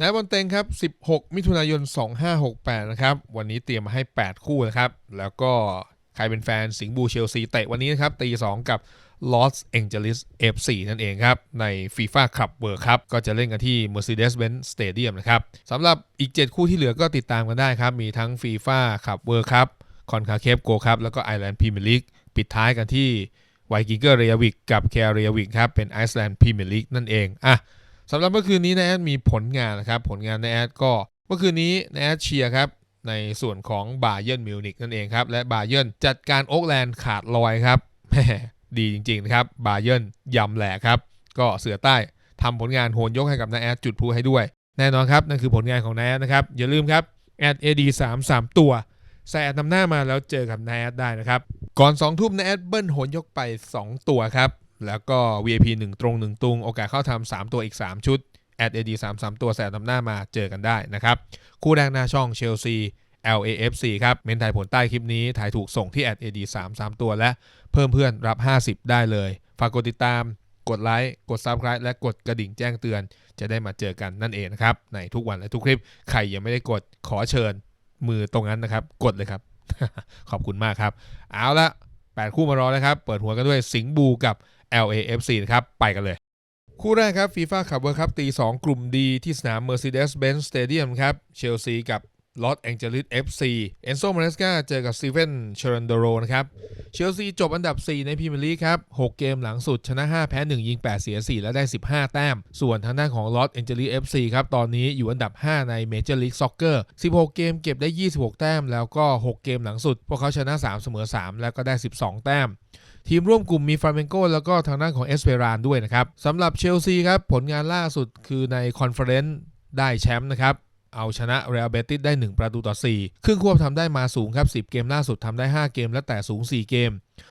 นายบอลเต็งครับ 16 มิถุนายน 2568 นะครับ วันนี้เตรียมมาให้ 8 คู่นะครับ แล้วก็ใครเป็นแฟนสิงห์บูเชลซีเตะวันนี้นะครับ ตี 2 กับ Los Angeles FC นั่นเองครับ ใน FIFA Club World Cup ก็จะเล่นกันที่ Mercedes-Benz Stadium นะครับสำหรับอีก 7 คู่ที่เหลือก็ติดตามกันได้ครับ มีทั้ง FIFA Club World Cup คอนคาเคฟโกครับแล้วก็ไอร์แลนด์พรีเมียร์ลีกปิดท้ายกันที่ไวกิงเกอร์เรียวิกกับแคเรียวิกครับเป็นไอซ์แลนด์พรีเมียร์ลีกนั่นเองอะ สำหรับเมื่อคืนนี้นะแอดมีผลงานนะครับผลงานนะแอดก็เมื่อคืนนี้นะแอดเชียร์ครับในส่วนของบาเยิร์นมิวนิกนั่นเองครับและบาเยิร์นจัดการโอ๊กแลนด์ขาดลอยครับแหมดีจริงๆนะครับบาเยิร์นยำแหลกครับก็เสือใต้ทำผลงานโหนยกให้กับนาแอดจุดพูให้ด้วย แน่นอนครับนั่นคือผลงานของนาแอดนะครับอย่าลืมครับแอด AD 3 3ตัวใส่แอดนำหน้ามาแล้วเจอกับนายแอดได้นะครับก่อน2ทุ่มนายแอดเบิ้ลโหนยกไป 2 ตัวครับ แล้วก็ VIP 1 ตรง 1 ตุง โอกาสเข้าทำ3ตัวอีก 3 ชุดแอด AD 3 3ตัวใส่แอดนำหน้ามาเจอกันได้นะครับ คู่แรกหน้าช่องเชลซี LAFC ครับ เมนไทยผลใต้คลิปนี้ ถ่ายถูกส่งที่แอด AD 3 3ตัวและเพิ่มเพื่อนรับ 50 ได้เลย ฝากกดติดตาม กดไลค์ กด Subscribe และกดกระดิ่งแจ้งเตือน จะได้มาเจอกันนั่นเองนะครับ ในทุกวันและทุกคลิป ใครยังไม่ได้กดขอเชิญมือตรงนั้นนะครับ กดเลยครับ ขอบคุณมากครับ เอาละ8คู่มารอแล้วครับ เปิดหัวกันด้วยสิงห์บูกับ LAFC นะครับ ไปกันเลย คู่แรกครับ FIFA Cup World Cup ตี 2 กลุ่มดีที่สนาม Mercedes-Benz Stadium ครับเชลซีกับลอสแองเจลิส FC เอนโซมาเนสกาเจอกับซีเวนเชรันโดโรนะครับ เชลซีจบอันดับ 4 ในพรีเมียร์ลีกครับ 6 เกมหลังสุด ชนะ 5 แพ้ 1 ยิง 8 เสีย 4 และได้ 15 แต้ม ส่วนทางด้านของลอสแองเจลิส FC ครับ ตอนนี้อยู่อันดับ 5 ในเมเจอร์ลีกซ็อกเกอร์16 เกมเก็บได้ 26 แต้ม แล้วก็ 6 เกมหลังสุด พวกเขาชนะ 3 เสมอ 3 แล้วก็ได้ 12 แต้ม ทีมร่วมกลุ่มมีฟราเมนโกแล้วก็ทางด้านของเอสเปรานด้วยนะครับสำหรับเชลซีครับ ผลงานล่าสุดคือในคอนเฟอเรนซ์ได้แชมป์นะครับเอาชนะเรอัลเบติสได้ 1 ประตูต่อ 4 ครึ่งควบทำได้มาสูงครับ 10 เกมล่าสุดทำได้ 5 เกมและแต่สูง 4 เกม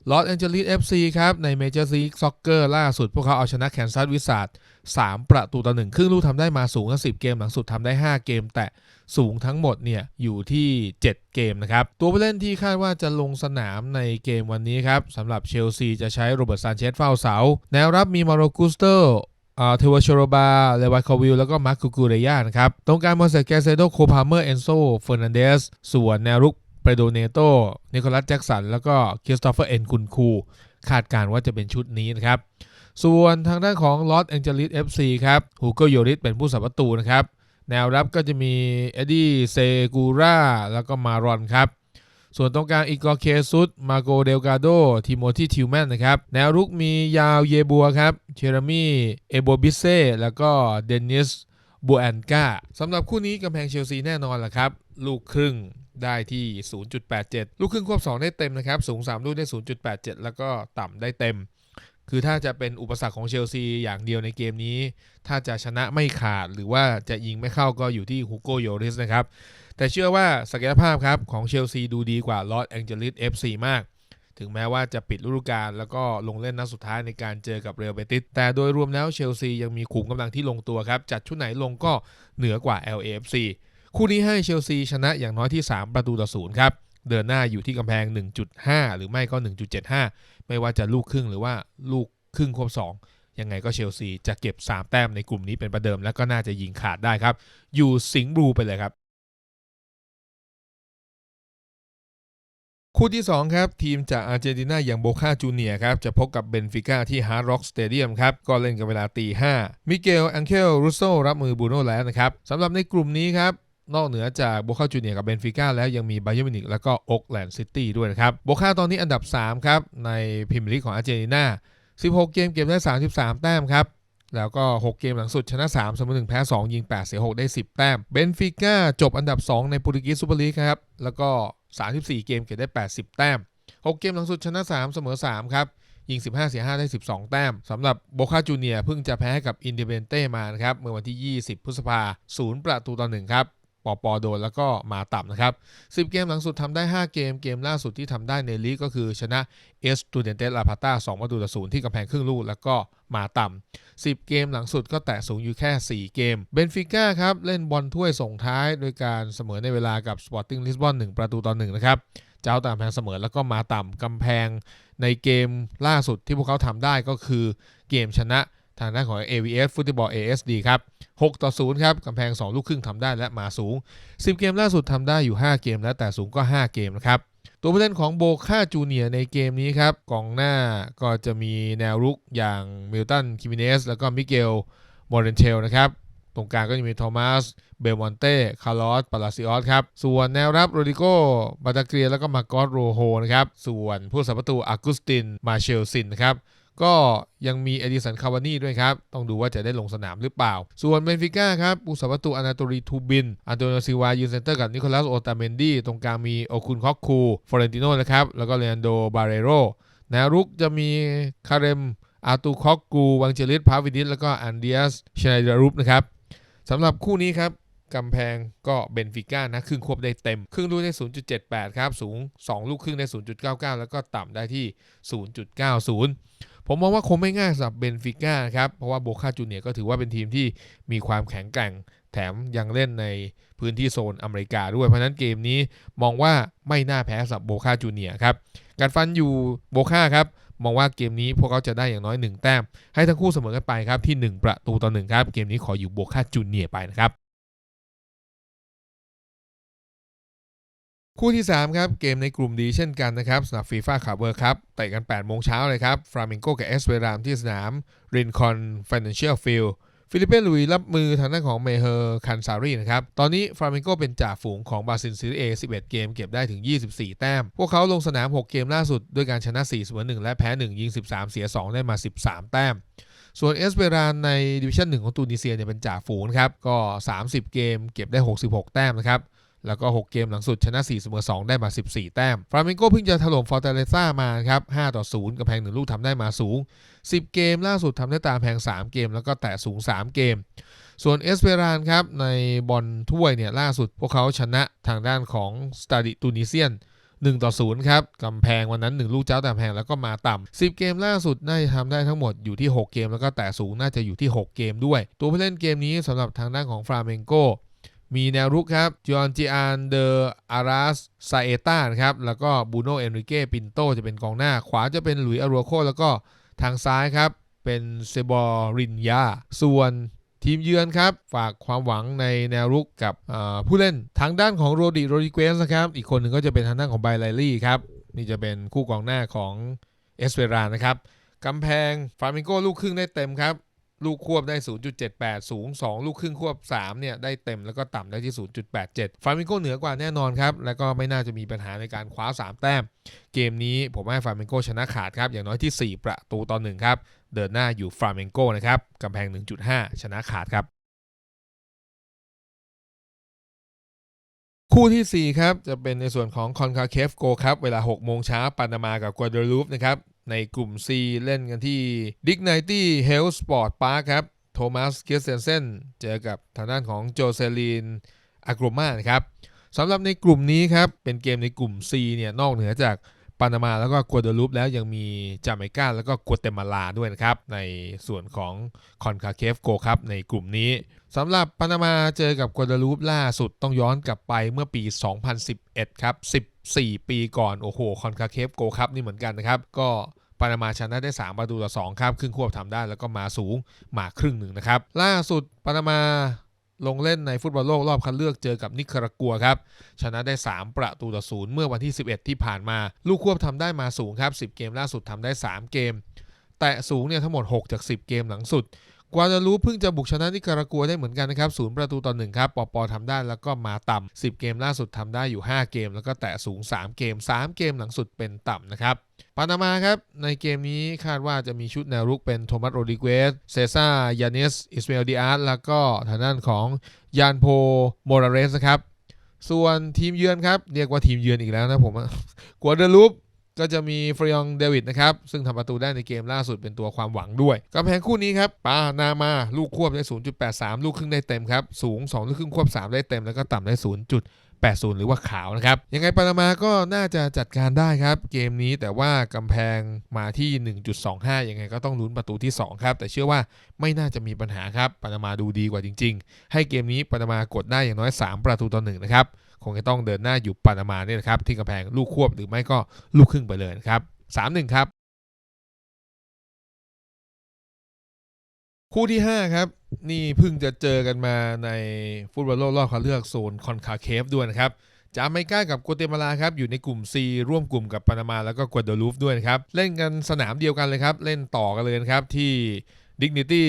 ลอสแองเจลิส FC ครับ ในเมเจอร์ซีซ็อกเกอร์ล่าสุด พวกเขาเอาชนะแคนซัสวิสาด3ประตูต่อ1ครึ่งลูกทำได้มาสูงครับ10เกมหลังสุดทำได้ 5 เกม แต่สูงทั้งหมดเนี่ย อยู่ที่ 7 เกมนะครับ ตัวผู้เล่นที่คาดว่าจะลงสนามในเกมวันนี้ครับสำหรับเชลซีจะใช้โรเบิร์ตซานเชสเฝ้าเสา แนวรับมีมาโรกุสเตอร์เทวชโรบา เลวาคาวิล แล้วก็มาร์คูกูเรยานะครับ ตรงกลางมอนเซแกเซโด โคพาเมอร์ เอนโซ เฟอร์นันเดส ส่วนแนวรุก เปโดเนโตนิโคลัสแจ็กสัน แล้วก็คริสโตเฟอร์เอ็นคุนคู คาดการณ์ว่าจะเป็นชุดนี้นะครับ ส่วนทางด้านของลอสแองเจลิส FC ครับฮูโกโยริสเป็นผู้สับประตูนะครับ แนวรับก็จะมีเอ็ดดี้เซกูราแล้วก็มารอนครับส่วนตรงกลางอีกอร์เคซุสมาโกเดลกาโดทิโมธีทิวแมนนะครับ แนวรุกมียาวเยบัวครับ เชเรมี่เอโบบิเซ่ แล้วก็เดนิสบูแอนกาสำหรับคู่นี้กำแพงเชลซีแน่นอนแหละครับ ลูกครึ่ง ได้ที่ 0.87 ลูกครึ่งควบ 2 ได้เต็มนะครับ สูง 3 ลูกได้ 0.87 แล้วก็ต่ำได้เต็ม คือถ้าจะเป็นอุปสรรคของเชลซีอย่างเดียวในเกมนี้ ถ้าจะชนะไม่ขาดหรือว่าจะยิงไม่เข้าก็อยู่ที่ฮูโกโยริสนะครับ แต่เชื่อว่าศักยภาพครับของเชลซีดูดีกว่าลอสแองเจลิส FC มากถึงแม้ว่าจะปิดฤดูกาลแล้วก็ลงเล่นนัดสุดท้ายในการเจอกับเรอัลเบติสแต่โดยรวมแล้วเชลซียังมีขุมกำลังที่ลงตัวครับ จัดชุดไหนลงก็เหนือกว่า LAFC คู่นี้ให้เชลซีชนะอย่างน้อยที่ 3 ประตูต่อศูนย์ครับ เดินหน้าอยู่ที่กำแพง 1.5 หรือไม่ก็ 1.75 ไม่ว่าจะลูกครึ่งหรือว่าลูกครึ่งควบ2ยังไงก็เชลซีจะเก็บ 3 แต้มในกลุ่มนี้เป็นประเดิมแล้วก็น่าจะยิงขาดได้ครับ อยู่สิงห์บลูไปเลยครับ คู่ที่ 2 ครับ ทีมจากอาร์เจนตินาอย่างโบคาจูเนียครับ จะพบกับเบนฟิก้าที่ฮาร์ดร็อกสเตเดียมครับ ก็เล่นกันเวลาตี5มิเกลอังเคลรูโซรับมือบูโน่แล้วนะครับสำหรับในกลุ่มนี้ครับ นอกเหนือจากโบคาจูเนียกับเบนฟิก้าแล้วยังมีไบเยอร์มินิกแล้วก็โอ๊กแลนด์ซิตี้ด้วยนะครับโบคาตอนนี้อันดับ 3 ครับ ในพรีเมียร์ลีกของอาร์เจนตินา16 เกมเก็บได้ 33 แต้มครับ แล้วก็ 6 เกมหลังสุดชนะ 3 เสมอ1แพ้ 2 ยิง 8 เสีย 6 ได้ 10 แต้มเบนฟิก้าจบอันดับ 2 ในโปรตุเกสซูเปอร์ลีกครับแล้วก็ 34 เกมเก็บได้ 80 แต้ม 6 เกมหลังสุดชนะ 3 เสมอ3ครับยิง 15 เสีย 5 ได้ 12 แต้มสำหรับโบคาจูเนียเพิ่งจะแพ้กับอินเดเ n นเต้มานะครับเมื่อวันที่ 20 พฤษภา0ประตูต่อ1ครับ ปอปอโดนแล้วก็มาต่ำนะครับ 10 เกมหลังสุดทำได้ 5 เกมเกมล่าสุดที่ทำได้ในลีกก็คือชนะเอสตูเดนเตสลาพาต้า2ประตูต่อศูนย์ที่กำแพงครึ่งลูกแล้วก็มาต่ำ10 เกมหลังสุดก็แตะสูงอยู่แค่ 4 เกม เบนฟิก้าครับ เล่นบอลถ้วยส่งท้ายโดยการเสมอในเวลากับสปอร์ติ้งลิสบอน1ประตูต่อ1นะครับ เจ้าตามแพงเสมอแล้วก็มาต่ำกำแพงในเกมล่าสุดที่พวกเขาทำได้ก็คือเกมชนะ ทางด้านของ AVF ฟุตบอล ASD ครับ6ต่อ0ครับกำแพง 2 ลูกครึ่งทำได้และมาสูง 10 เกมล่าสุดทำได้อยู่ 5 เกมและแต่สูงก็ 5 เกมนะครับตัวผู้เล่นของโบคาจูเนียในเกมนี้ครับกองหน้าก็จะมีแนวรุกอย่างมิลตันคิมิเนสแล้วก็มิเกลมอร์เรนเชลนะครับตรงกลางก็จะมีโทมัส เบลมอนเต้ คาร์ลอส ปาลาซิออสครับ ส่วนแนวรับโรดิโกบาตาเกรีย แล้วก็มาโกอสโรโฮนะครับ ส่วนผู้สับประตูอากุสติน มาเชลซินนะครับ ก็ยังมีเอดิสันคาวานี่ด้วยครับ ต้องดูว่าจะได้ลงสนามหรือเปล่า ส่วนเบนฟิก้าครับผู้สับประตูอนาโตรีทูบินอันโตนิโอซิวายืนเซนเตอร์กับนิโคลัสโอตาเมนดีตรงกลางมีโอคุนคอกคูฟอเรนติโนนะครับ แล้วก็เลอันโดบาเรโรแนวรุกจะมีคาเรมอาตูคอกกูวังเจลิสพาวินิสแล้วก็อันเดียสชไนเดรุปนะครับสำหรับคู่นี้ครับกำแพงก็เบนฟิก้านะครึ่งควบได้เต็ม ครึ่งลูกได้ 0.78 ครับ สูง 2 ลูกครึ่งได้ 0.99 แล้วก็ต่ำได้ที่ 0.90 ผมมองว่าคงไม่ง่ายสำหรับเบนฟิก้าครับ เพราะว่าโบคาจูเนียก็ถือว่าเป็นทีมที่มีความแข็งแกร่ง แถมยังเล่นในพื้นที่โซนอเมริกาด้วย เพราะนั้นเกมนี้มองว่าไม่น่าแพ้สำหรับโบคาจูเนียครับ การฟันอยู่โบคาครับ มองว่าเกมนี้พวกเขาจะได้อย่างน้อย 1 แต้ม ให้ทั้งคู่เสมอกันไปครับที่ 1 ประตูต่อ1ครับ เกมนี้ขออยู่โบคาจูเนียไปนะครับ คู่ที่ 3 ครับ เกมในกลุ่มดีเช่นกันนะครับสำหรับฟีฟ่าคาร์เบอร์ครับเตะกัน 8 โมงเช้าเลยครับฟราเมงโกกับเอสเวรามที่สนามรินคอนฟินแลนเชียลฟิลฟิลิปเป้ลุยรับมือทางด้านของเมเฮอร์คันซารีนะครับ ตอนนี้ฟราเมงโกเป็นจ่าฝูงของบาซินซีรีเอ11 เกมเก็บได้ถึง 24 แต้ม พวกเขาลงสนาม 6 เกมล่าสุด ด้วยการชนะ4เสมอ1และแพ้ 1 ยิง 13 เสีย 2 ได้มา 13 แต้ม ส่วนเอสเปรานในดิวิชั่น1ของตูนิเซียเนี่ยเป็นจ่าฝูงครับ ก็ 30 เกมเก็บได้ 66 แต้มนะครับ แล้วก็ 6 เกมหลังสุดชนะ4เสมอ2ได้มา 14 แต้มฟราเมงโกเพิ่งจะถล่มฟอร์เตเลซ่ามาครับ5ต่อ 0กำแพง1ลูกทำได้มาสูง 10 เกมล่าสุดทำได้ตามแพง 3 เกม แล้วก็แตะสูง 3 เกม ส่วนเอสเปรานครับในบอลถ้วยเนี่ยล่าสุดพวกเขาชนะทางด้านของสตาดิตูนิเซียน1ต่อ0ครับกำแพงวันนั้น 1 ลูกเจ้าแต่แพงแล้วก็มาต่ำ10 เกมล่าสุดน่าจะทำได้ทั้งหมดอยู่ที่ 6 เกม แล้วก็แต่สูงน่าจะอยู่ที่ 6 เกมด้วย ตัวผู้เล่นเกมนี้สำหรับทางด้านของฟราเมงโก มีแนวรุกครับจอห์จิอานเดออารัสซาเอตานะครับ แล้วก็บูโนเอนริเก้ปินโตจะเป็นกองหน้า ขวาจะเป็นหลุยอารัวโค แล้วก็ทางซ้ายครับ เป็นเซบอรินยา ส่วนทีมเยือนครับ ฝากความหวังในแนวรุกกับผู้เล่นทางด้านของโรดิโรดิเกสนะครับ อีกคนหนึ่งก็จะเป็นทางด้านของไบไลลี่ครับ นี่จะเป็นคู่กองหน้าของเอสเปรานะครับกำแพงฟาร์มิงโกลูกครึ่งได้เต็มครับ ลูกควบได้ 0.78 สูง 2 ลูกครึ่งควบ 3 เนี่ย ได้เต็มแล้วก็ต่ำได้ที่ 0.87 ฟาร์มิโกเหนือกว่าแน่นอนครับ แล้วก็ไม่น่าจะมีปัญหาในการคว้า 3 แต้ม เกมนี้ผมให้ฟาร์มิโกชนะขาดครับ อย่างน้อยที่ 4 ประตูต่อ1ครับ เดินหน้าอยู่ฟาร์มิโกนะครับกำแพง 1.5 ชนะขาดครับ คู่ที่ 4 ครับ จะเป็นในส่วนของคอนคาเคฟโกครับ เวลา 6 โมงเช้าปานามากับกัวเดลูปนะครับ ในกลุ่ม C เล่นกันที่ดิกไนตี้เฮลสปอร์ตพาร์คครับ โทมัสเคียเซนเซนเจอกับทางด้านของโจเซลีนอากรมานะครับสำหรับในกลุ่มนี้ครับ เป็นเกมในกลุ่ม C เนี่ยนอกเหนือจากปานามาแล้วก็กัวเดลูปแล้วยังมีจาเมกาแล้วก็กัวเตมาลาด้วยนะครับ ในส่วนของคอนคาเคฟโกครับในกลุ่มนี้สำหรับปานามาเจอกับกัวเดลูปล่าสุดต้องย้อนกลับไปเมื่อปี 2011 ครับ 14 ปีก่อน โอ้โหคอนคาเคฟโกครับนี่เหมือนกันนะครับ ก็ ปานามาชนะได้ 3 ประตูต่อ 2 ครับ ครึ่งควบทำได้แล้วก็มาสูงมาครึ่งหนึ่งนะครับ ล่าสุดปานามาลงเล่นในฟุตบอลโลกรอบคัดเลือกเจอกับนิคารากัวครับ ชนะได้ 3 ประตูต่อศูนย์เมื่อวันที่ 11 ที่ผ่านมา ลูกควบทำได้มาสูงครับ 10 เกมล่าสุดทำได้ 3 เกม แต่สูงเนี่ยทั้งหมด 6 จาก 10 เกมหลังสุด กวาดาลูปเพิ่งจะบุกชนะนิการากัวได้เหมือนกันนะครับศูนย์ประตูต่อหนึ่งครับปอปอทำได้แล้วก็มาต่ำ10 เกมล่าสุดทำได้อยู่ 5 เกม แล้วก็แตะสูง 3 เกม 3 เกมหลังสุดเป็นต่ำนะครับ ปานามาครับ ในเกมนี้คาดว่าจะมีชุดแนวรุกเป็นโทมัสโรดิเกสเซซ่ายานิสอิสเมลดิอาร์แล้วก็ทางด้านของยานโพโมราเรสนะครับ ส่วนทีมเยือนครับ เรียกว่าทีมเยือนอีกแล้วนะผมกัวเดลูปก็จะมีฟรยองเดวิดนะครับ ซึ่งทำประตูได้ในเกมล่าสุดเป็นตัวความหวังด้วยกำแพงคู่นี้ครับ ปานามา ลูกควบได้ 0.83 ลูกครึ่งได้เต็มครับ สูง 2 ลูกครึ่งควบ 3 ได้เต็ม แล้วก็ต่ำได้ 80 หรือว่าขาวนะครับ ยังไงปานามาก็น่าจะจัดการได้ครับ เกมนี้แต่ว่ากำแพงมาที่ 1.25 ยังไงก็ต้องลุ้นประตูที่ 2 ครับ แต่เชื่อว่าไม่น่าจะมีปัญหาครับปานามาดูดีกว่าจริง ๆ ให้เกมนี้ปานามากดได้อย่างน้อย 3 ประตูต่อ1นะครับคงจะต้องเดินหน้าอยู่ปานามาเนี่ยนะครับที่กำแพงลูกควบหรือไม่ก็ลูกครึ่งไปเลยนะครับ3-1 ครับ คู่ที่ 5 ครับ นี่เพิ่งจะเจอกันมาในฟุตบอลโลกรอบคัดเลือกโซนคอนคาเคฟด้วยนะครับจาเมกากับกัวเตมาลาครับอยู่ในกลุ่ม C ร่วมกลุ่มกับปานามาแล้วก็กัวโดลูฟด้วยนะครับ เล่นกันสนามเดียวกันเลยครับ เล่นต่อกันเลยนะครับที่ Dignity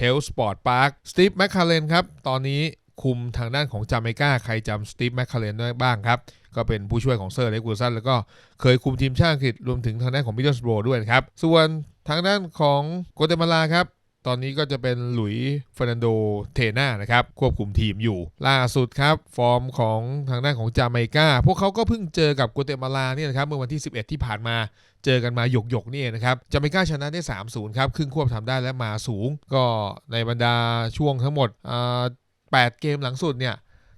Health Sport Park สตีฟแมคคาเรนครับ ตอนนี้คุมทางด้านของจาเมกาใครจำสตีฟแมคคาเรนได้บ้างครับ ก็เป็นผู้ช่วยของเซอร์เล็กวูสันแล้วก็เคยคุมทีมชาติอังกฤษรวมถึงทางด้านของมิดเดิลสโบรด้วยนะครับ ส่วนทางด้านของโกเตมาลาครับ ตอนนี้ก็จะเป็นหลุยเฟรนันโดเทนานะครับ ควบคุมทีมอยู่ ล่าสุดครับ ฟอร์มของทางด้านของจาเมกา พวกเขาก็เพิ่งเจอกับโกเตมาลาเนี่ยนะครับ เมื่อวันที่ 11 ที่ผ่านมาเจอกันมาหยกหยกนี่นะครับจาเมกาชนะได้ 3-0 ครับ ครึ่งควบทำได้และมาสูง ก็ในบรรดาช่วงทั้งหมดอ่า8เกมหลังสุดเนี่ย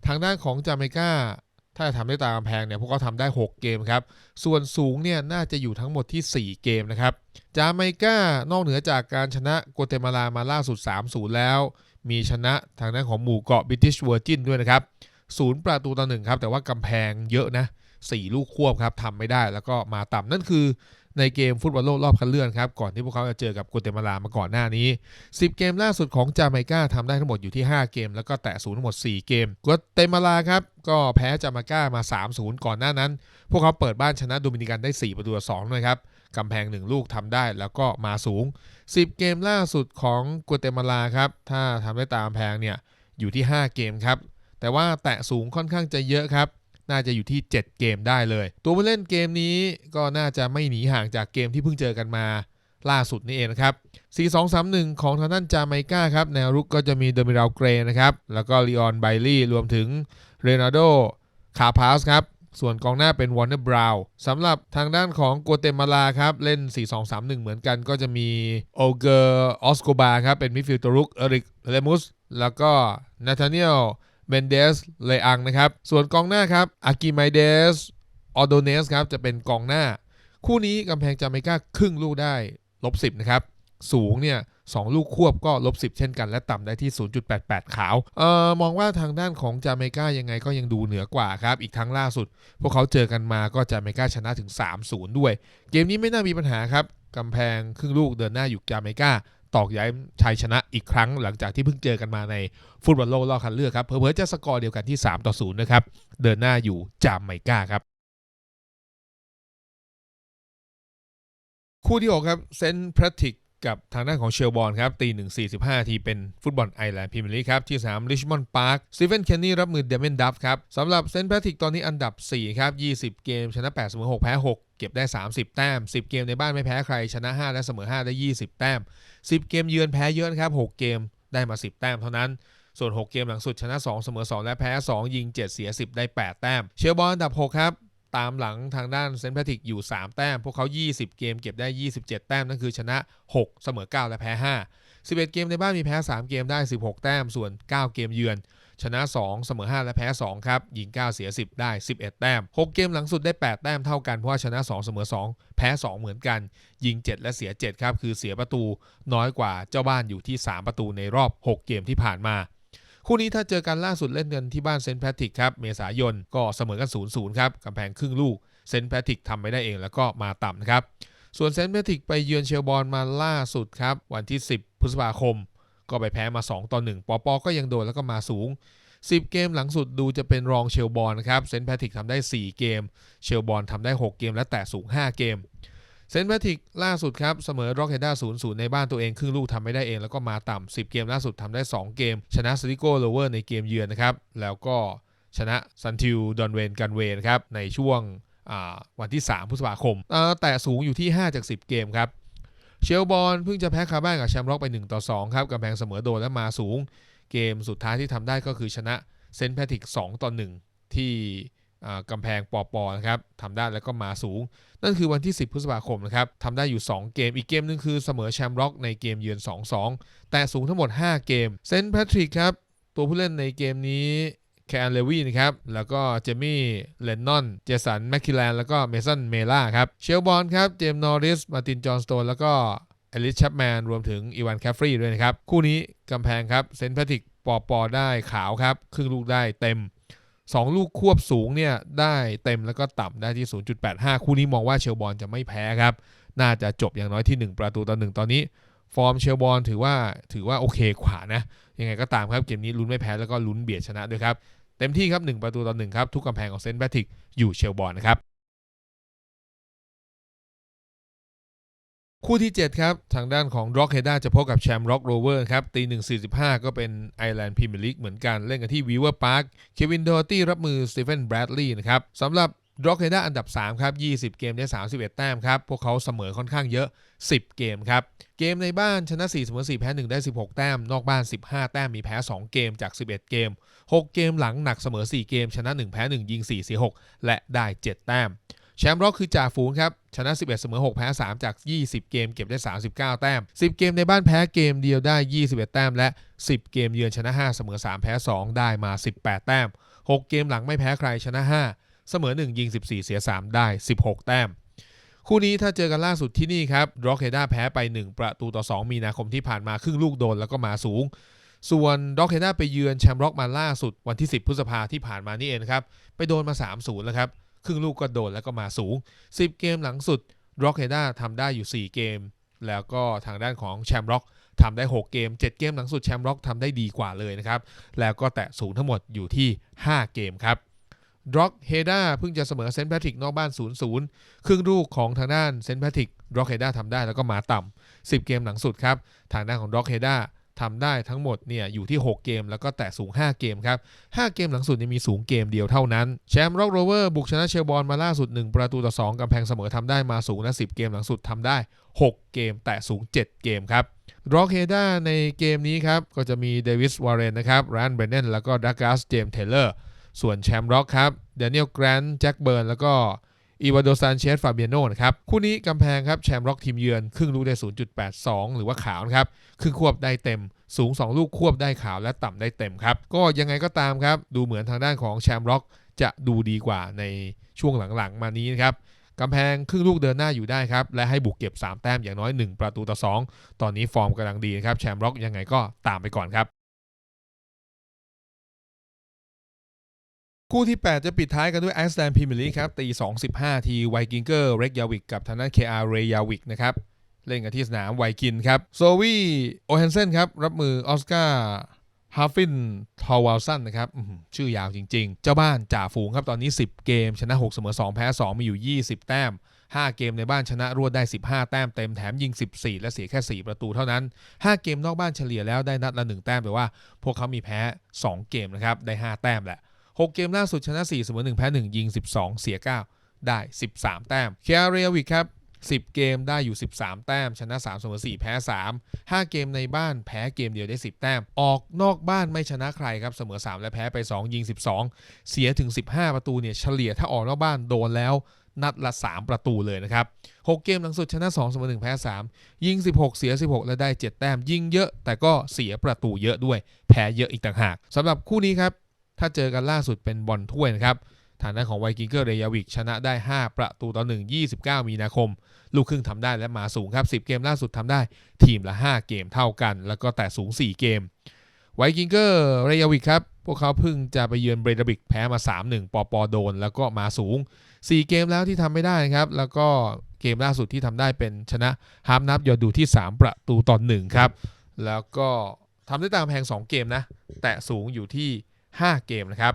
ทางด้านของจาเมกา ถ้าทำได้ตามกำแพงเนี่ยพวกเขาทำได้ 6 เกมครับ ส่วนสูงเนี่ยน่าจะอยู่ทั้งหมดที่ 4 เกมนะครับ จาไมกานอกเหนือจากการชนะกัวเตมาลามาล่าสุด 3-0 แล้ว มีชนะทางด้านของหมู่เกาะบิทิชเวอร์จินด้วยนะครับศูนย์ประตูต่อหนึ่งครับ แต่ว่ากำแพงเยอะนะ 4 ลูกควบครับทำไม่ได้แล้วก็มาต่ำนั่นคือ ในเกมฟุตบอลโลกรอบคัดเลือกครับ ก่อนที่พวกเขาจะเจอกับกัวเตมาลามาก่อนหน้านี้ 10 เกมล่าสุดของจาเมกาทำได้ทั้งหมดอยู่ที่ 5 เกม แล้วก็แตะศูนย์ทั้งหมด 4 เกมกัวเตมาลาครับก็แพ้จาเมกามา 3-0 ก่อนหน้านั้น พวกเขาเปิดบ้านชนะโดมินิกันได้ 4 ประตูต่อ2นะครับกำแพง 1 ลูกทำได้แล้วก็มาสูง 10 เกมล่าสุดของกัวเตมาลาครับถ้าทำได้ตามแพงเนี่ยอยู่ที่ 5 เกมครับแต่ว่าแตะสูงค่อนข้างจะเยอะครับ น่าจะอยู่ที่ 7 เกมได้เลย ตัวผู้เล่นเกมนี้ก็น่าจะไม่หนีห่างจากเกมที่เพิ่งเจอกันมาล่าสุดนี่เองนะครับ 4-2-3-1 ของทางด้านจาเมกาครับ แนวรุกก็จะมีเดมิราลเกรนะครับ แล้วก็ลีออนไบลี่รวมถึงเรนาโดคาพาสครับ ส่วนกองหน้าเป็นวอร์เนอร์บราวน์สำหรับทางด้านของกัวเตมาลาครับ เล่น 4-2-3-1 เหมือนกันก็จะมีโอเกอร์ออสโกบาครับ เป็นมิดฟิลด์ตัวรุก เอริกเลมุส แล้วก็นาธานีล เมนเดสเลอังนะครับ ส่วนกองหน้าครับอากิไมเดสออโดเนสครับจะเป็นกองหน้า คู่นี้กำแพงจาเมกาครึ่งลูกได้ลบ10นะครับสูงเนี่ยสองลูกควบก็ลบ10 เช่นกัน และต่ำได้ที่ 0.88 ขาวเอ่อมองว่าทางด้านของจาเมกายังไงก็ยังดูเหนือกว่าครับ อีกทั้งล่าสุด พวกเขาเจอกันมาก็จาเมกาชนะถึง 3-0 ด้วย เกมนี้ไม่น่ามีปัญหาครับกำแพงครึ่งลูกเดินหน้าอยู่จาเมกา ตอกย้ายชัยชนะอีกครั้งหลังจากที่เพิ่งเจอกันมาในฟุตบอลโลกรอบคัดเลือกครับเผลอจะสกอร์เดียวกันที่ 3 ต่อ 0 นะครับ เดินหน้าอยู่จามไมกาครับ คู่ที่ 6 ครับเซนต์พรติก กับทางด้านของเชลบอลครับ ตีหนึ่งสี่สิบห้าทีเป็นฟุตบอลไอร์แลนด์พรีเมียร์ลีกครับ ที่สนามริชมอนด์พาร์คสตีเฟนเคนนี่รับมือเดเมนดัฟครับสำหรับเซนต์แพทริกตอนนี้อันดับ 4 ครับ 20 เกม ชนะ8เสมอ6 แพ้ 6 เก็บได้ 30 แต้ม 10 เกมในบ้านไม่แพ้ใคร ชนะ 5 และเสมอ 5 ได้ 20 แต้ม 10 เกมเยือนแพ้เยอะนะครับ 6 เกมได้มา 10 แต้มเท่านั้นส่วน 6 เกมหลังสุดชนะ 2 เสมอ 2 และแพ้ 2 ยิง 7 เสีย 10 ได้ 8 แต้ม เชลบอลอันดับ 6 ครับ ตามหลังทางด้านเซนต์แพทริกอยู่ 3 แต้ม พวกเขา 20 เกมเก็บได้ 27 แต้ม นั่นคือชนะ 6 เสมอ 9 และแพ้ 5 11 เกมในบ้านมีแพ้ 3 เกมได้ 16 แต้ม ส่วน 9 เกมเยือน ชนะ 2 เสมอ 5 และแพ้ 2 ครับ ยิง 9 เสีย 10 ได้ 11 แต้ม 6 เกมหลังสุดได้ 8 แต้มเท่ากัน เพราะว่าชนะ 2 เสมอ 2 แพ้ 2 เหมือนกัน ยิง 7 และเสีย 7 ครับ คือเสียประตูน้อยกว่าเจ้าบ้านอยู่ที่ 3 ประตูในรอบ 6 เกมที่ผ่านมา คู่นี้ถ้าเจอกันล่าสุดเล่นกันที่บ้านเซนต์แพทริกครับเมษายนก็เสมอกัน 0-0 ครับกำแพงครึ่งลูกเซนต์แพทริกทำไม่ได้เองแล้วก็มาต่ำนะครับส่วนเซนต์แพทริกไปเยือนเชลบอลมาล่าสุดครับวันที่ 10 พฤษภาคม ก็ไปแพ้มา 2 ต่อ 1 ปอปอก็ยังโดนแล้วก็มาสูง 10 เกมหลังสุดดูจะเป็นรองเชลบอลนะครับเซนต์แพทริกทำได้ 4 เกม เชลบอลทำได้ 6 เกมและแตะสูง 5 เกม เซนต์แพทริกล่าสุดครับ เสมอร็อกเฮด้า0-0ในบ้านตัวเอง ครึ่งลูกทำไม่ได้เอง แล้วก็มาต่ำ10 เกมล่าสุดทำได้ 2 เกม ชนะสติโกโลเวอร์ในเกมเยือนนะครับ แล้วก็ชนะซันทิวดอนเวนกันเวนครับ ในช่วงวันที่ 3 พฤษภาคม แต่สูงอยู่ที่ 5 จาก 10 เกมครับ เชลบอลเพิ่งจะแพ้คาบ้านกับแชมป์ร็อกไป 1 ต่อ 2 ครับกำแพงเสมอโดนและมาสูง เกมสุดท้ายที่ทำได้ก็คือชนะเซนต์แพทริก2ต่อ1ที่อ่ กำแพงปอปอนะครับทำได้แล้วก็มาสูง นั่นคือวันที่ 10 พฤษภาคมนะครับทำได้อยู่ 2 เกมอีกเกมหนึงคือเสมอแชมป์ร็อกในเกมเยือน 2-2 แต่สูงทั้งหมด 5 เกมเซนต์แพทริกครับ ตัวผู้เล่นในเกมนี้แคนเลวีนะครับ แล้วก็เจมี่เลนนอน เจสันแมคคิแลน แล้วก็เมสันเมล่าครับ เชลบอลครับ เจมส์นอริส มาตินจอห์นสโตน แล้วก็เอลิสแชปแมน รวมถึงอีวานแคฟรีด้วยนะครับ คู่นี้กำแพงครับ เซนต์แพทริกปอปอได้ขาวครับ ครึ่งลูกได้เต็ม 2 ลูกควบสูงเนี่ยได้เต็มแล้วก็ต่ำได้ที่ 0.85 คู่นี้มองว่าเชลบอลจะไม่แพ้ครับ น่าจะจบอย่างน้อยที่ 1 ประตูต่อหนึ่งตอนนี้ ฟอร์มเชลบอลถือว่าถือว่าโอเคกว่านะ ยังไงก็ตามครับ เกมนี้ลุ้นไม่แพ้แล้วก็ลุ้นเบียดชนะด้วยครับ เต็มที่ครับ 1 ประตูต่อหนึ่งครับ ทุกกำแพงของเซนต์แพทริกอยู่เชลบอลนะครับ คู่ที่ 7 ครับ ทางด้านของร็อกเฮด้าจะพบกับแชมป์ร็อกโรเวอร์ครับตีหนึ่งสี่สิบห้าก็เป็นไอแลนด์พรีเมียร์ลีกเหมือนกัน เล่นกันที่วีเวอร์พาร์คเควินดอร์ตี้รับมือสตีเฟนแบรดลีย์นะครับสำหรับร็อกเฮด้าอันดับ 3 ครับ 20 เกมได้ 31 แต้มครับ พวกเขาเสมอค่อนข้างเยอะ 10 เกมครับ เกมในบ้านชนะ4เสมอ4แพ้ 1 ได้ 16 แต้ม นอกบ้าน 15 แต้ม มีแพ้ 2 เกมจาก 11 เกม 6 เกมหลังหนักเสมอ 4 เกม ชนะ 1 แพ้ 1 ยิง 4 เสีย 6 และได้ 7 แต้ม แชมป์ร็อกคือจ่าฝูงครับ ชนะ 11 เสมอ 6 แพ้ 3 จาก 20 เกมเก็บได้ 39 แต้ม 10 เกมในบ้านแพ้เกมเดียวได้ 21 แต้ม และ 10 เกมเยือนชนะ 5 เสมอ 3 แพ้ 2 ได้มา 18 แต้ม 6 เกมหลังไม่แพ้ใครชนะ 5 เสมอ 1 ยิง 14 เสีย 3 ได้ 16 แต้ม คู่นี้ถ้าเจอกันล่าสุดที่นี่ครับร็อกเฮด้าแพ้ไป 1 ประตูต่อ 2 มีนาคมที่ผ่านมาครึ่งลูกโดนแล้วก็มาสูง ส่วนร็อกเฮด้าไปเยือนแชมป์ร็อกมาล่าสุดวันที่ 10 พฤษภาที่ผ่านมานี่เองครับไปโดนมา 3-0 แล้วครับ ครึ่งลูกก็โดนแล้วก็มาสูง 10 เกมหลังสุดร็อกเฮด้าทำได้อยู่ 4 เกม แล้วก็ทางด้านของแชมป์ร็อกทำได้ 6 เกม 7 เกมหลังสุดแชมป์ร็อกทำได้ดีกว่าเลยนะครับ แล้วก็แตะสูงทั้งหมดอยู่ที่ 5 เกมครับร็อกเฮด้าเพิ่งจะเสมอเซนต์แพทริกนอกบ้าน 0-0 ครึ่งลูกของทางด้านเซนต์แพทริกร็อกเฮด้าทำได้แล้วก็มาต่ำ10 เกมหลังสุดครับ ทางด้านของร็อกเฮด้า ทำได้ทั้งหมดเนี่ยอยู่ที่ 6 เกม แล้วก็แตะสูง 5 เกมครับ 5 เกมหลังสุดยังมีสูงเกมเดียวเท่านั้น แชมป์ร็อกโรเวอร์บุกชนะเชลบอลมาล่าสุด 1 ประตูต่อ 2กำแพงเสมอทำได้มาสูงและ10 เกมหลังสุดทำได้ 6 เกม แตะสูง 7 เกมครับร็อกเฮด้าในเกมนี้ครับ ก็จะมีเดวิสวอร์เรนนะครับแรนเบรนเนนแล้วก็ดักกัสเจมส์เทเลอร์ส่วนแชมป์ร็อกครับเดนิเอลแกรนท์แจ็คเบิร์นแล้วก็ อีวาโดซานเชสฟาเบียโนนะครับคู่นี้กำแพงครับแชมป์ร็อกทีมเยือน ครึ่งลูกได้ 0.82 หรือว่าขาวนะครับครึ่งควบได้เต็มสูง 2 ลูกควบได้ขาวและต่ำได้เต็มครับ ก็ยังไงก็ตามครับ ดูเหมือนทางด้านของแชมป์ร็อกจะดูดีกว่าในช่วงหลังๆ มานี้นะครับกำแพงครึ่งลูกเดินหน้าอยู่ได้ครับ และให้บุกเก็บ 3 แต้มอย่างน้อย 1 ประตูต่อ 2 ตอนนี้ฟอร์มกำลังดีนะครับ แชมป์ร็อกยังไงก็ตามไปก่อนครับ คู่ที่ 8 จะปิดท้ายกันด้วยไอซ์แลนด์พรีเมียร์ลีกครับตี2.15 ทีไวกิงเกอร์เรกยาวิกกับทางด้าน KR เรยาวิกนะครับ เล่นกันที่สนามไวกินครับ โซวีโอเฮนเซนครับ รับมือออสการ์ฮาฟินทอวาลสันนะครับชื่อยาวจริงๆ เจ้าบ้านจ่าฝูงครับ ตอนนี้ 10 เกม ชนะ 6 เสมอ 2 แพ้ 2 มีอยู่ 20 แต้ม 5 เกมในบ้านชนะรวดได้ 15 แต้มเต็มแถมยิง 14 และเสียแค่ 4 ประตูเท่านั้น 5 เกมนอกบ้านเฉลี่ยแล้วได้นัดละ 1 แต้มแต่ว่า พวกเขามีแพ้ 2 เกมนะครับได้ 5 แต้มแหละ 6 เกมล่าสุดชนะ 4 เสมอ 1 แพ้ 1 ยิง 12 เสีย 9 ได้ 13 แต้มเคียร์เรียวิกครับ 10 เกมได้อยู่ 13 แต้ม ชนะ 3 เสมอ 4 แพ้ 3 5 เกมในบ้านแพ้เกมเดียวได้ 10 แต้ม ออกนอกบ้านไม่ชนะใครครับ เสมอ 3 และแพ้ไป 2 ยิง 12 เสียถึง 15 ประตูเนี่ยเฉลี่ยถ้าออกนอกบ้านโดนแล้วนัดละ 3 ประตูเลยนะครับ 6 เกมหลังสุดชนะ2เสมอ1แพ้ 3 ยิง 16 เสีย 16 และได้ 7 แต้ม ยิงเยอะแต่ก็เสียประตูเยอะด้วย แพ้เยอะอีกต่างหากสำหรับคู่นี้ครับ ถ้าเจอกันล่าสุดเป็นบอลถ้วยนะครับทางด้านของไวกิงเกอร์เรยาวิกชนะได้ 5 ประตูต่อ 1 29 มีนาคม ลูกครึ่งทำได้และมาสูงครับ 10 เกมล่าสุดทำได้ทีมละ 5 เกมเท่ากัน แล้วก็แต่สูง 4 เกม ไวกิงเกอร์เรยาวิกครับ พวกเขาเพิ่งจะไปเยือนเบรดบิกแพ้มา 3-1 ปอปอโดน แล้วก็มาสูง 4 เกมแล้วที่ทำไม่ได้ครับ แล้วก็เกมล่าสุดที่ทำได้เป็นชนะฮาร์มนับยอดดูที่ 3 ประตูต่อ1ครับ แล้วก็ทำได้ตามแพง2 เกมนะ แตะสูงอยู่ที่ 5 เกมนะครับ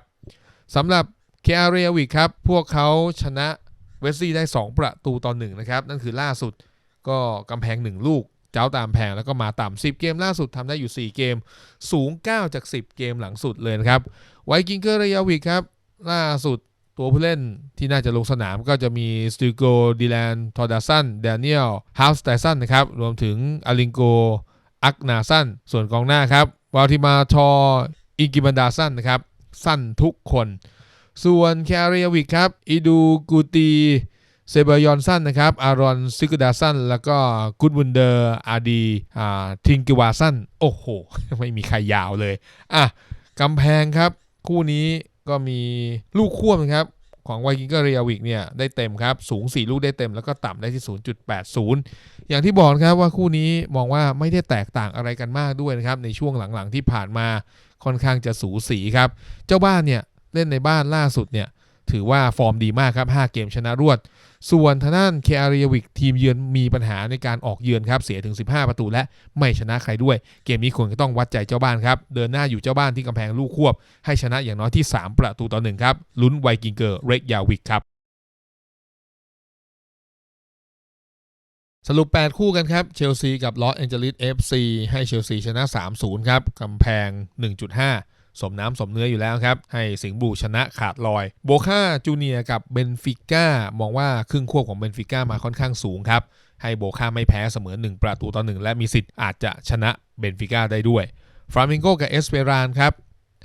สำหรับเคอาเรียวิกครับ พวกเขาชนะเวสซี่ได้ 2 ประตูต่อ1นะครับ นั่นคือล่าสุดก็กำแพง 1 ลูก เจ้าตามแพงแล้วก็มาต่ำ10 เกมล่าสุดทำได้อยู่ 4 เกม สูง 9 จาก 10 เกมหลังสุดเลยนะครับ ไวกิงเกอร์เรียวิกครับ ล่าสุดตัวผู้เล่นที่น่าจะลงสนามก็จะมีสติโกดิแลนทอร์ดาสันเดนิเอลฮาวสไตสันนะครับ รวมถึงอลิงโกอักนาสันส่วนกองหน้าครับวาลติมาทอ อิกิบันดาสันนะครับ สั้นทุกคน ส่วนแคเรียวิกครับอิดูกูตีเซเบยอนสันนะครับ อารอนซิกดาสันแล้วก็กุดบุนเดอร์อาดีอ่าทิงกิวาสันโอ้โห ไม่มีใครยาวเลย อะกำแพงครับ คู่นี้ก็มีลูกควบนะครับ ของไวกิงเกอร์เรียวิกเนี่ยได้เต็มครับ สูง 4 ลูกได้เต็ม แล้วก็ต่ำได้ที่ 0.80 อย่างที่บอกครับว่าคู่นี้มองว่าไม่ได้แตกต่างอะไรกันมากด้วยนะครับ ในช่วงหลังๆที่ผ่านมา ค่อนข้างจะสูสีครับ เจ้าบ้านเนี่ยเล่นในบ้านล่าสุดเนี่ยถือว่าฟอร์มดีมากครับ 5 เกมชนะรวด ส่วนทางด้านเคอาริยวิกทีมเยือนมีปัญหาในการออกเยือนครับ เสียถึง 15 ประตูและไม่ชนะใครด้วย เกมนี้ควรก็ต้องวัดใจเจ้าบ้านครับ เดินหน้าอยู่เจ้าบ้านที่กำแพงลูกควบ ให้ชนะอย่างน้อยที่ 3 ประตูต่อหนึ่งครับ ลุ้นไวกิงเกอร์เรกยาวิกครับ สรุป 8 คู่กันครับ เชลซีกับลอสแอนเจลิส FC ให้เชลซีชนะ 3-0 ครับ กำแพง 1.5 สมน้ำสมเนื้ออยู่แล้วครับ ให้สิงห์บูชนะขาดลอย โบคาจูเนียกับเบนฟิก้ามองว่าครึ่งควบของเบนฟิก้ามาค่อนข้างสูงครับ ให้โบคาไม่แพ้เสมอ 1 ประตูต่อ 1 และมีสิทธิ์อาจจะชนะเบนฟิก้าได้ด้วยฟรามิงโกกับเอสเปรานครับ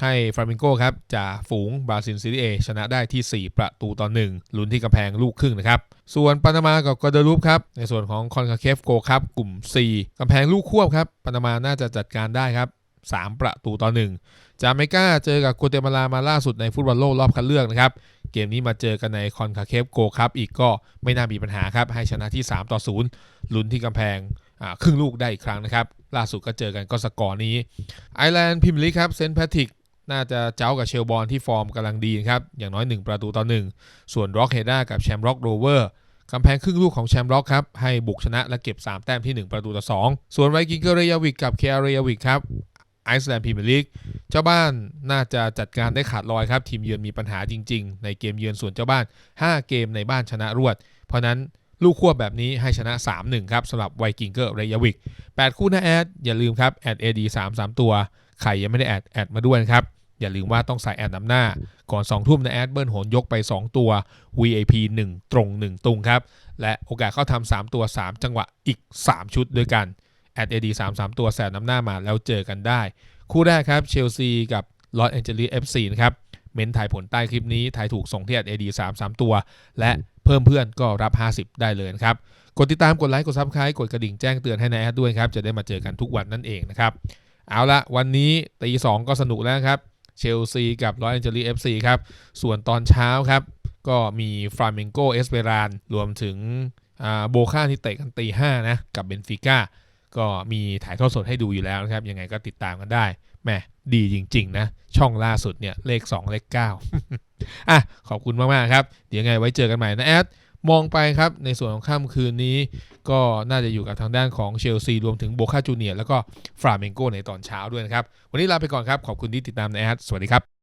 ให้ฟรามิงโกครับจ่าฝูงบราซิลซีรีเอชนะได้ที่ 4 ประตูต่อ 1 ลุ้นที่กำแพงลูกครึ่งนะครับ ส่วนปานามากับกอเดรูปครับ ในส่วนของคอนคาเคฟโกครับกลุ่ม 4กำแพงลูกควบครับปานามาน่าจะจัดการได้ครับ 3 ประตูต่อ 1 จาเมกาเจอกับกัวเตมาลามาล่าสุดในฟุตบอลโลกรอบคัดเลือกนะครับ เกมนี้มาเจอกันในคอนคาเคฟโกครับอีกก็ไม่น่ามีปัญหาครับให้ชนะที่ 3 ต่อ 0 ลุ้นที่กำแพงอ่าครึ่งลูกได้อีกครั้งนะครับล่าสุดก็เจอกันก็สกอร์นี้ไอร์แลนด์พิมลีกครับเซนต์แพทริก น่าจะเจ้ากับเชลบอลที่ฟอร์มกำลังดีครับ อย่างน้อย 1 ประตูต่อ 1 ส่วนร็อกเฮด้ากับแชมร็อกโรเวอร์กำแพงครึ่งลูกของแชมร็อกครับ ให้บุกชนะและเก็บ 3 แต้มที่ 1 ประตูต่อ 2 ส่วนไวกิงเกอร์เรยาวิกกับเคอาเรยาวิกครับไอซ์แลนด์พรีเมียร์ลีกเจ้าบ้านน่าจะจัดการได้ขาดลอยครับ ทีมเยือนมีปัญหาจริง ๆ ในเกมเยือนส่วนเจ้าบ้าน 5 เกมในบ้านชนะรวด เพราะนั้นลูกควบแบบนี้ให้ชนะ 3-1 ครับสำหรับไวกิงเกอร์เรยาวิก8คู่นะแอดอย่าลืมครับแอด AD 3 3ตัวใครยังไม่ได้แอดแอดมาด้วยครับ อย่าลืมว่าต้องใส่แอดนำหน้า ก่อน 2 ทุ่มนะแอดเบิร์นโหนยกไป 2 ตัว VIP 1 ตรง 1 ตุงครับ และโอกาสเข้าทำ3ตัว 3 จังหวะอีก 3 ชุดด้วยกันแอด AD 3 3ตัวแสนนำหน้ามาแล้วเจอกันได้ คู่แรกครับเชลซีกับลอสแอนเจลิส FC นะครับเม้นถ่ายผลใต้คลิปนี้ถ่ายถูกส่งที่แอด AD 3 3ตัว และเพิ่มเพื่อนก็รับ 50 ได้เลยนะครับ กดติดตามกดไลค์กดซับสไครต์กดกระดิ่งแจ้งเตือนให้ในแอดด้วยครับ จะได้มาเจอกันทุกวันนั่นเองนะครับ เอาละวันนี้ตีสองก็สนุกแล้วครับ เชลซีกับลอสแอนเจลิส FC ครับ ส่วนตอนเช้าครับ ก็มีฟราเมงโกเอสเปรานรวมถึงโบค่าที่เตะกันตีห้านะกับเบนฟิก้าก็มีถ่ายทอดสดให้ดูอยู่แล้วนะครับ ยังไงก็ติดตามกันได้แหมดีจริง ๆ นะ ช่องล่าสุดเนี่ยเลข 2 เลข 9 อะ ขอบคุณมาก ๆ ครับ เดี๋ยวไงไว้เจอกันใหม่นะแอด มองไปครับในส่วนของค่ำคืนนี้ก็น่าจะอยู่กับทางด้านของเชลซีรวมถึงโบคาจูเนียแล้วก็ฟราเมงโกในตอนเช้าด้วยนะครับ วันนี้ลาไปก่อนครับ ขอบคุณที่ติดตามนะแอดสวัสดีครับ